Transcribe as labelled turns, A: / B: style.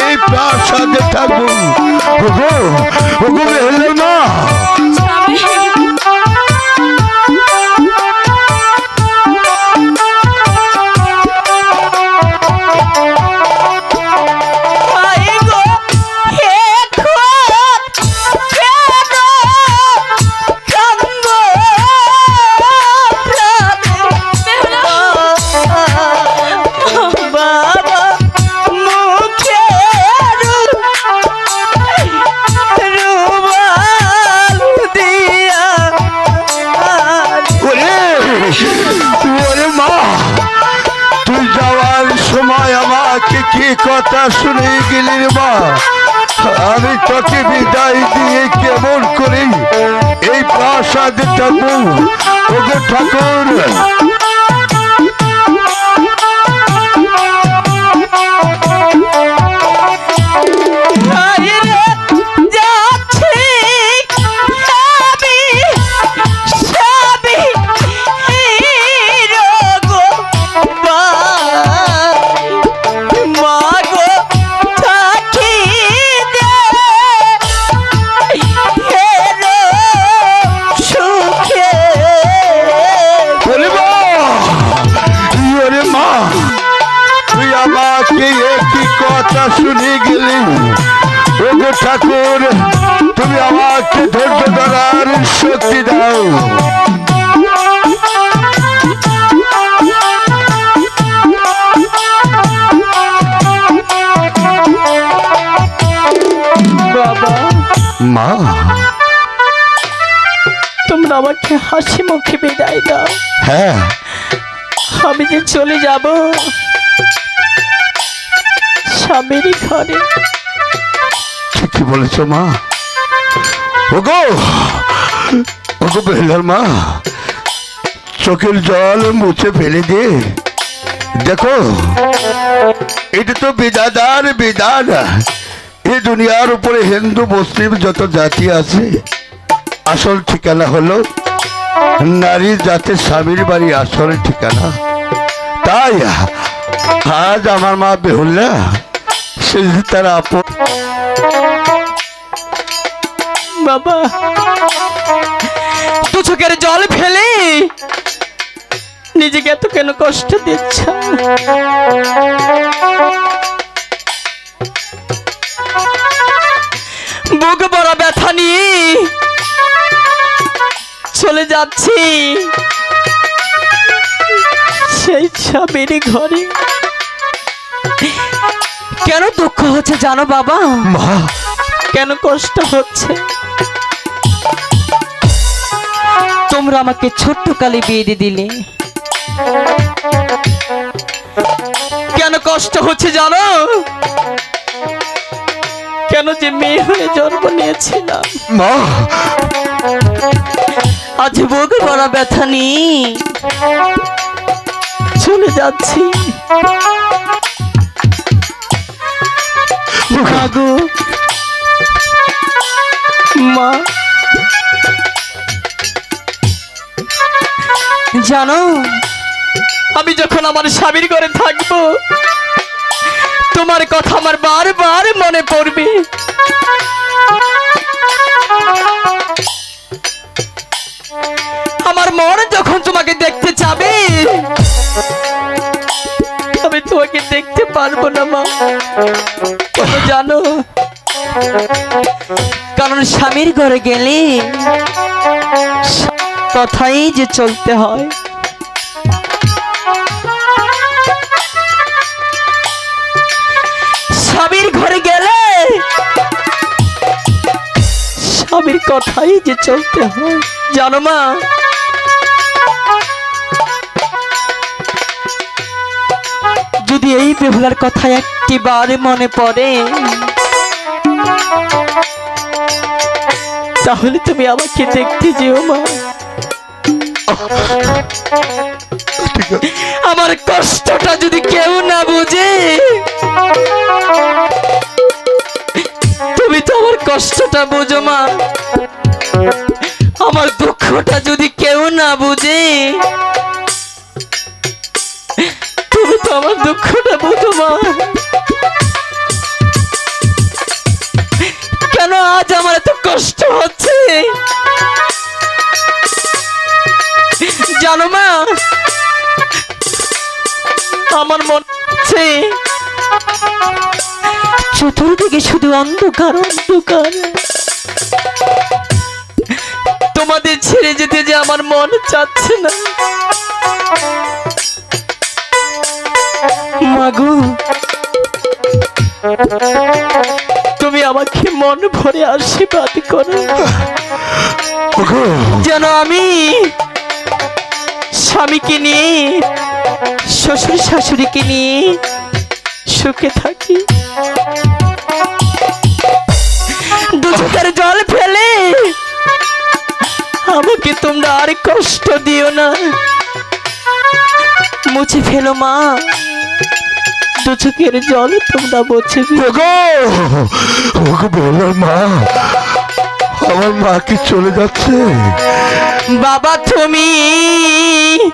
A: এই প্রাসাদে থাকব ওগো ওগো বেহলে শুনে গেলেন মা আমি তোকে বিদায় দিয়ে কেমন করে? এই প্রাসাদে থাকব ঠাকুর। শুনে গেলি ওগো ঠাকুর তুমি আমাকে ধৈর্য ধরার শক্তি দাও। মা।
B: তোমরা আমাকে হাসি মুখে বিদায় দাও।
A: হ্যাঁ।
B: আমি যে চলে যাব। স্বামীরই ঘরে।
A: ঠিকই বলেছ মা? ওগো ওগো বেহলার মা, চোখের জল মুছে ফেলে দে। দেখো, এটা তো বিদাদার বিধান। এই দুনিয়ার উপরে হিন্দু, মুসলিম যত জাতি আছে, আসল ঠিকানা হলো নারী জাতের স্বামীর বাড়ি আসল ঠিকানা। তাই আজ আমার মা বেহুল্লা
B: বাবা। দু চোখের জল ফেলে নিজেকে এত কেন কষ্ট দিচ্ছ? বুক বড় ব্যথা নিয়ে চলে যাচ্ছি। সেই স্বামীর ঘরে। কেন দুঃখ হচ্ছে জানো বাবা?
A: মা।
B: কেন কষ্ট হচ্ছে? তোমরা আমাকে ছোট্ট কালে বিয়ে দিয়ে দিলে। কেন কষ্ট হচ্ছে জানো? কেন যে মেয়ে হয়ে জন্ম নিয়েছিলাম?
A: মা।
B: আজ বুক বড় ব্যথা নিয়ে চলে যাচ্ছি। মাগো মা। জানো, আমি যখন আমার স্বামীর ঘরে থাকব, তোমার কথা আমার বারবার মনে পড়বে। আমার মন যখন তোমাকে দেখতে যাবে, আমি তোমাকে দেখতে পারব না, মা। জানো? কারণ স্বামীর ঘরে গেলে কথাই যে চলতে হয়। স্বামীর ঘরে গেলে স্বামীর কথাই যে চলতে হয়। জানো মা? যদি এই বেহুলার কথা একটি বার মনে পড়ে। তাহলে তুমি আমাকে দেখতে যেও মা। আমার কষ্টটা যদি কেউ না বুঝে, তুমি তো আমার কষ্টটা বুঝো মা। আমার দুঃখটা যদি কেউ না বুঝে দুঃখটা বুঝো কেন আজ আমার এত কষ্ট হচ্ছে? জানো মা, আমার মনে হচ্ছে চতুর্দিকে শুধু অন্ধকার অন্ধকার। তোমাদের ছেড়ে যেতে যে আমার মন চাচ্ছে না। মাগু। তুমি আমাকে মন ভরে আশীর্বাদ করো। যেন আমি স্বামীকে নিয়ে শ্বশুর শাশুড়িকে নিয়ে সুখে থাকি। দু চোখের জল ফেলে আমাকে তোমরা আর কষ্ট দিও না। মুছে ফেলো মা। চোখের জল তোমরা বলছে ফেলো।
A: ওগো, ওগো বলো মা আমার মা কি চলে যাচ্ছে
B: বাবা তুমি